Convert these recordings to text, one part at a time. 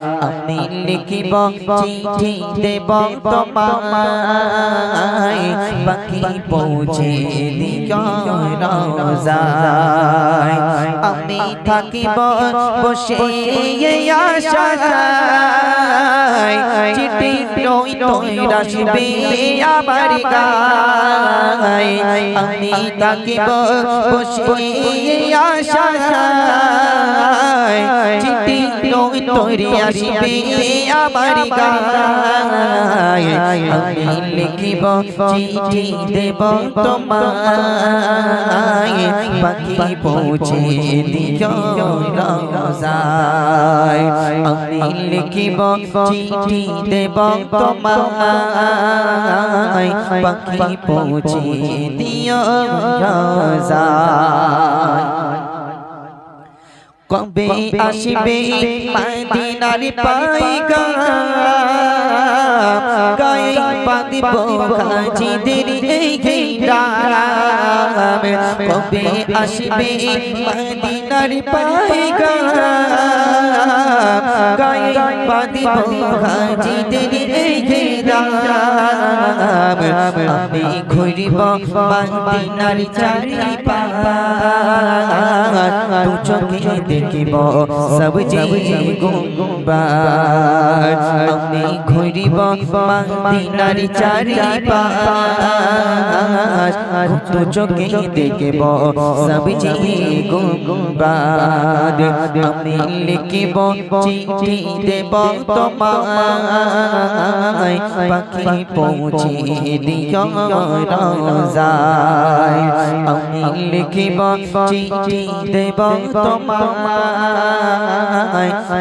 আমি লিখিব চিঠি দেব তোমায়। বাকি পৌঁছে দিও রোজায়। আমি থাকিব বসে আশায়। চিঠি নই নই রাসবে আমার গায়। আমি থাকিব বসে আশায়। তৈরি আসবে আমার গায়। আমি লিখিব, চিঠি দেব তোমায়। বাকি পৌঁছে দিও রোজায় আমি লিখিব, চিঠি দেব তোমায়। বাকি পৌঁছে দিও রোজায় কবে আসবে মদিনার পাইগা গাই পাদিব গাজিদের এই ঘেরাম কবে আসবে মদিনার পাইগা বাঁধিব গাজিদের এই ঘেরাম আমি ঘুরিব চারি চোখে দেখিব সব আমি ঘুরিব চারি চোখে দেখিব সব আমি লিখিব চিঠি দেব তোমায় পাখি পৌঁছে দিও রোজায়। আমি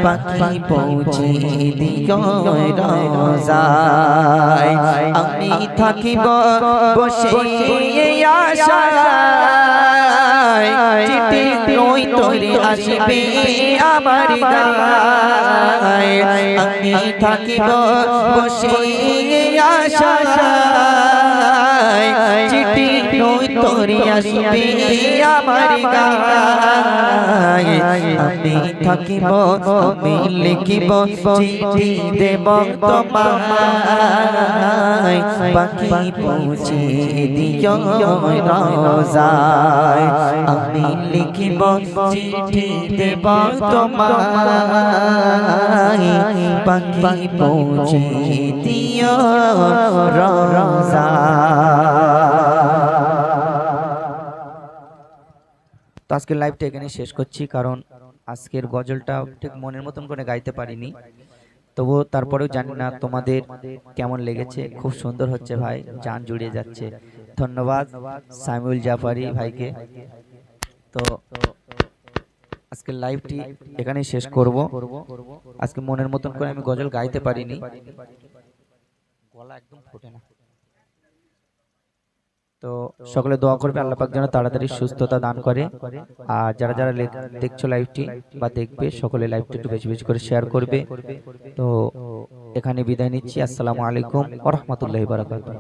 পাখি পৌঁছে দিও রোজায়। আমি থাকিব বসে আশায়। তৈরি আসবে আমার গায়। আমি থাকিব বসে আশা। তৈরি আসবে আমার গায় আমি থাকিব আমি লিখিব চিঠি দেব তোমায় পাখি পৌঁছে দিও রোজায় আমি লিখিব চিঠি দেব তোমায় পাখি পৌঁছে দিও রোজায় আজকের লাইভটা এখানে শেষ করছি, কারণ আজকের গজলটা ঠিক মনের মতন করে গাইতে পারিনি। তবুও তারপরেও জানি না তোমাদের কেমন লেগেছে। খুব সুন্দর হচ্ছে ভাই, জান জুড়িয়ে যাচ্ছে। ধন্যবাদ, সামিউল জাফারি ভাইকে। তো আজকের লাইভটি এখানেই শেষ করব। আজকে মনের মতন করে আমি গজল গাইতে পারিনি। গলা একদম ফোটে না। তো সকলে দোয়া করবে আল্লাহ পাক যেন তাড়াতাড়ি সুস্থতা দান করে। আর যারা যারা দেখছ লাইভটি বা দেখবে সকলে লাইভটি একটু বেশি বেশি করে শেয়ার করবে। তো এখানে বিদায় নিচ্ছি। আসসালামু আলাইকুম ওয়া রাহমাতুল্লাহি ওয়া বারাকাতুহু।